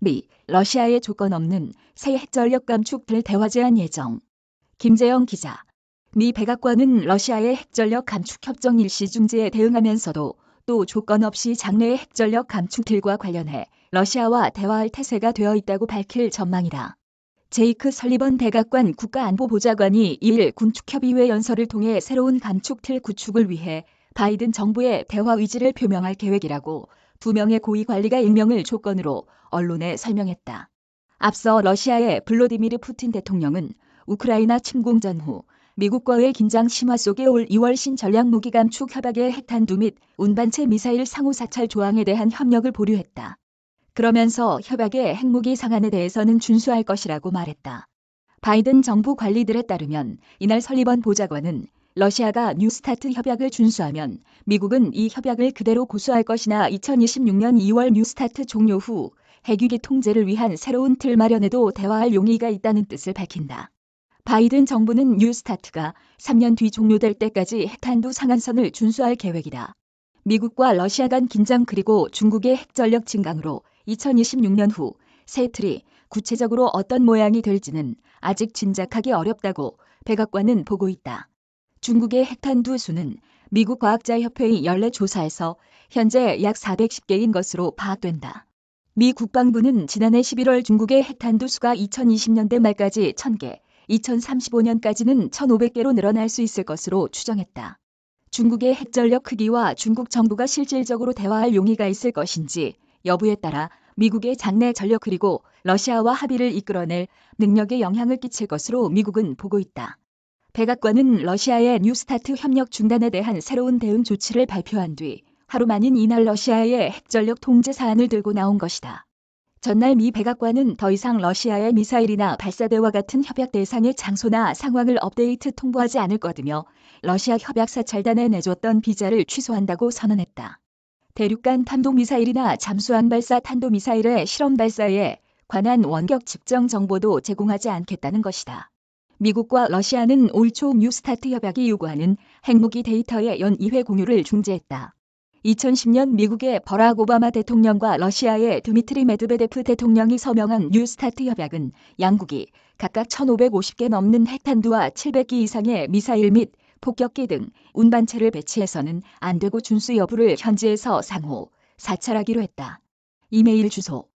미, 러시아의 조건 없는 새 핵전력 감축을 대화 제한 예정. 김재영 기자. 미 백악관은 러시아의 핵전력 감축 협정 일시 중지에 대응하면서도 또 조건 없이 장래의 핵전력 감축틀과 관련해 러시아와 대화할 태세가 되어 있다고 밝힐 전망이다. 제이크 설리번 대각관 국가안보보좌관이 2일 군축협의회 연설을 통해 새로운 감축틀 구축을 위해 바이든 정부의 대화 의지를 표명할 계획이라고 두 명의 고위 관리가 임명을 조건으로 언론에 설명했다. 앞서 러시아의 블로디미르 푸틴 대통령은 우크라이나 침공 전후 미국과의 긴장 심화 속에 올 2월 신전략 무기 감축 협약의 핵탄두 및 운반체 미사일 상호 사찰 조항에 대한 협력을 보류했다. 그러면서 협약의 핵무기 상한에 대해서는 준수할 것이라고 말했다. 바이든 정부 관리들에 따르면 이날 설리번 보좌관은 러시아가 뉴스타트 협약을 준수하면 미국은 이 협약을 그대로 고수할 것이나 2026년 2월 뉴스타트 종료 후 핵위기 통제를 위한 새로운 틀 마련에도 대화할 용의가 있다는 뜻을 밝힌다. 바이든 정부는 뉴스타트가 3년 뒤 종료될 때까지 핵탄두 상한선을 준수할 계획이다. 미국과 러시아 간 긴장 그리고 중국의 핵전력 증강으로 2026년 후 새 틀이 구체적으로 어떤 모양이 될지는 아직 짐작하기 어렵다고 백악관은 보고 있다. 중국의 핵탄두 수는 미국 과학자협회의 연례 조사에서 현재 약 410개인 것으로 파악된다. 미 국방부는 지난해 11월 중국의 핵탄두 수가 2020년대 말까지 1000개, 2035년까지는 1,500개로 늘어날 수 있을 것으로 추정했다. 중국의 핵전력 크기와 중국 정부가 실질적으로 대화할 용의가 있을 것인지 여부에 따라 미국의 장내 전력 그리고 러시아와 합의를 이끌어낼 능력에 영향을 끼칠 것으로 미국은 보고 있다. 백악관은 러시아의 뉴스타트 협력 중단에 대한 새로운 대응 조치를 발표한 뒤 하루 만인 이날 러시아의 핵전력 통제 사안을 들고 나온 것이다. 전날 미 백악관은 더 이상 러시아의 미사일이나 발사대와 같은 협약 대상의 장소나 상황을 업데이트 통보하지 않을 거으며 러시아 협약 사찰단에 내줬던 비자를 취소한다고 선언했다. 대륙간 탄도미사일이나 잠수함 발사 탄도미사일의 실험 발사에 관한 원격 측정 정보도 제공하지 않겠다는 것이다. 미국과 러시아는 올 초 뉴스타트 협약이 요구하는 핵무기 데이터의 연 2회 공유를 중지했다. 2010년 미국의 버락 오바마 대통령과 러시아의 드미트리 메드베데프 대통령이 서명한 뉴스타트 협약은 양국이 각각 1,550개 넘는 핵탄두와 700기 이상의 미사일 및 폭격기 등 운반체를 배치해서는 안 되고 준수 여부를 현지에서 상호 사찰하기로 했다. 이메일 주소